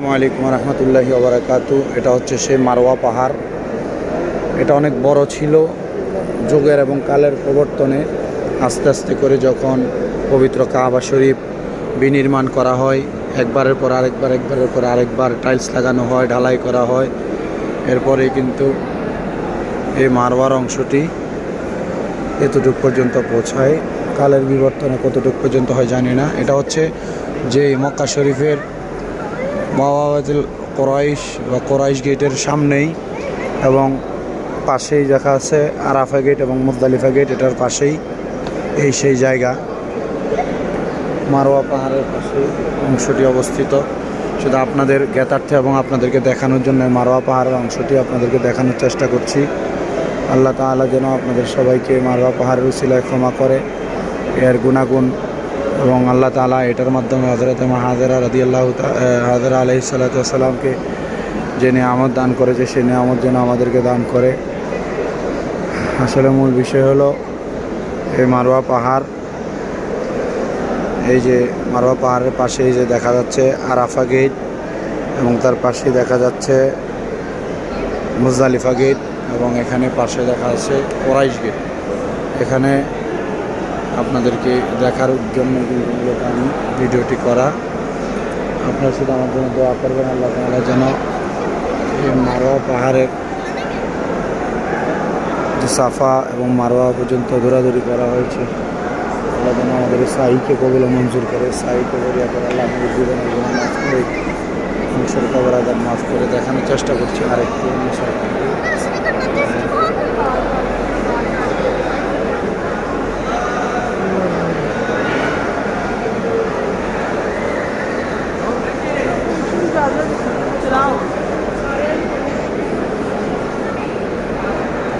আসসালামু আলাইকুম রহমতুল্লাহি ওবরাকাতু এটা হচ্ছে সেই মারোয়া পাহাড়। এটা অনেক বড় ছিল। যুগের এবং কালের প্রবর্তনে আস্তে আস্তে করে যখন পবিত্র কাবা শরীফ বিনির্মাণ করা হয়, একবারের পর আরেকবার, একবারের পর আরেকবার টাইলস লাগানো হয়, ঢালাই করা হয়। এরপরে কিন্তু এই মারোয়ার অংশটি এতটুক পর্যন্ত পৌঁছায়। কালের বিবর্তনে কতটুক পর্যন্ত হয় জানি না। এটা হচ্ছে যে মক্কা শরীফের মাওয়াবাদুল কোরাইশ বা কোরাইশ গেটের সামনেই এবং পাশেই দেখা আছে আরাফা গেট এবং মুজদালিফা গেট, এটার পাশেই এই সেই জায়গা। মারোয়া পাহাড়ের পাশে অংশটি অবস্থিত। শুধু আপনাদের জ্ঞাতার্থে এবং আপনাদেরকে দেখানোর জন্য মারোয়া পাহাড়ের অংশটি আপনাদেরকে দেখানোর চেষ্টা করছি। আল্লাহ তাআলা যেন আপনাদের সবাইকে মারোয়া পাহাড়ের উসিলায় ক্ষমা করে। এর গুণাগুণ এবং আল্লাহ তাআলা এটার মাধ্যমে হজরত হাজারা রাদি আল্লাহ হাজারা আলহি সাল্লাতামকে যে নিয়ামত দান করেছে, সে নিয়ামত যেন আমাদেরকে দান করে। আসলে মূল বিষয় হলো, এই মারোয়া পাহাড়, এই যে মারোয়া পাহাড়ের পাশে যে দেখা যাচ্ছে আরাফা গেট এবং তার পাশে দেখা যাচ্ছে মুজদালিফা গেট এবং এখানে পাশে দেখা যাচ্ছে কোরাইশ গেট এখানে আপনাদেরকে দেখার জন্য আমি ভিডিওটি করা। আপনারা শুধু আমার জন্য দোয়া করবেন, আল্লাহ তাআলা যেন এই মারোয়া পাহাড়ের যে সাফা এবং মারোয়া পর্যন্ত দৌড়াদৌড়ি করা হয়েছে, আল্লাহ যেন আমাদের সাইকে কবুল মঞ্জুর করে সাইকে বরিয়া করে আল্লাহ আমাদের জীবনের গুণ মাফ করে মানুষের কবর আদার মাফ করে দেখানোর চেষ্টা করছি আরেকটু অনুসার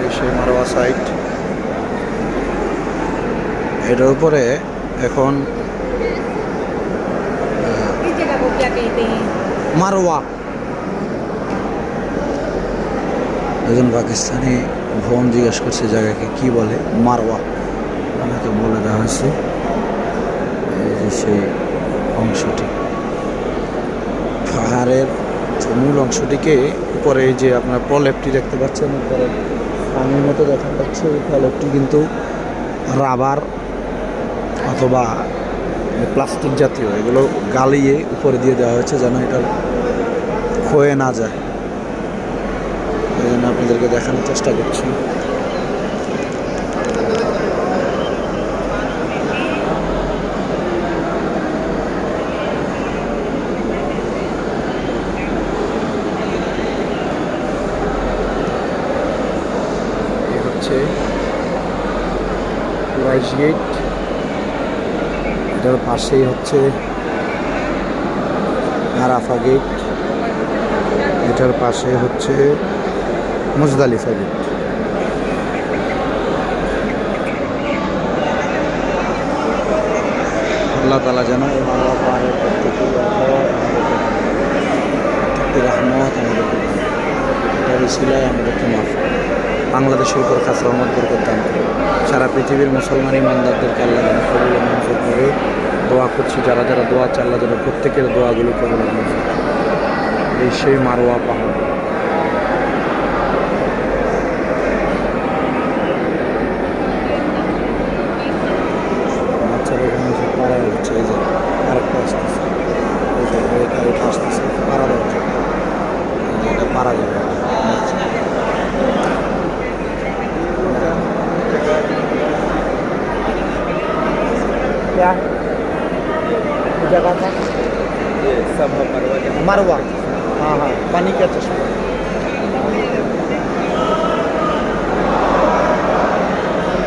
এই সেই মারোয়া সাইট এটার উপরে এখন মারোয়া। একজন পাকিস্তানি ভবন জিজ্ঞেস করছে জায়গাকে কি বলে? মারোয়া। আমাকে বলে দেওয়া হয়েছে। এই যে সেই অংশটি। পাহাড়ের মূল অংশটিকে উপরে এই যে আপনার প্রলেপটি দেখতে পাচ্ছেন, উপরে পানির মতো দেখা যাচ্ছে ওই প্যালেটটি কিন্তু রাবার অথবা প্লাস্টিক জাতীয়, এগুলো গালিয়ে উপরে দিয়ে দেওয়া হয়েছে যেন এটা ক্ষয়ে না যায়। এই জন্য আপনাদেরকে দেখানোর চেষ্টা করছি এই রাইস গেট এটার পাশেই হচ্ছে আরাফা গেট এটার পাশে হচ্ছে মুজদালিফা গেট আল্লাহ তালা যেন প্রত্যেকটি রহমত আমাদেরকে করে। আমাদেরকে মাফ। বাংলাদেশের উপর খাস রহমত বরকত দান করে। সারা পৃথিবীর মুসলমান ইমানদারদেরকে আল্লাহ যেন কবুল মঞ্জুর করে। দোয়া করছি যারা যারা দোয়া চাল্লা যেন প্রত্যেকের দোয়াগুলো কবুল মঞ্জুর। এই সেই মারোয়া পাহাড় বাচ্চারা এখানে এসে পাড়া হচ্ছে এই যে আরেকটা আসতেছে এই যে এই গাড়িটা আসতেছে পাড়া দেওয়ার জন্য এই যে এটা পাড়া যাবে আচ্ছা। क्या जगह था सब मरवा मारवा हाँ हाँ पानी का चश्मा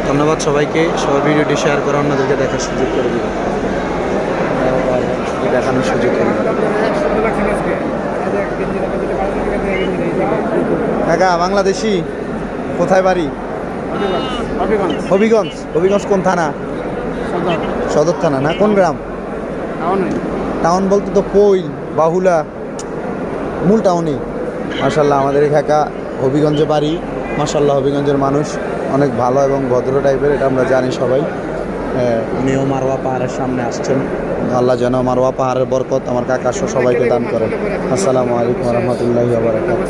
ধন্যবাদ সবাইকে সবাই ভিডিওটি শেয়ার করে অন্যদেরকে দেখার সুযোগ করে দিবেন দেখানোর সুযোগ করে দিবেন কাকা বাংলাদেশি কোথায় বাড়ি হবিগঞ্জ হবিগঞ্জ কোন থানা সদর। থানা না? কোন গ্রাম? টাউন। বলতে তো পৈল বাহুলা মূল টাউনই। মাসাল্লাহ আমাদের এই কাকা হবিগঞ্জে বাড়ি। মাসাল্লাহ হবিগঞ্জের মানুষ অনেক ভালো এবং ভদ্র টাইপের এটা আমরা জানি সবাই। উনিও মারোয়া পাহাড়ের সামনে আসছেন। আল্লাহ যেন মারোয়া পাহাড়ের বরকত আমার কাকা সবাইকে দান করেন। আসসালামু আলাইকুম রহমতুল্লাহি আবরাকাত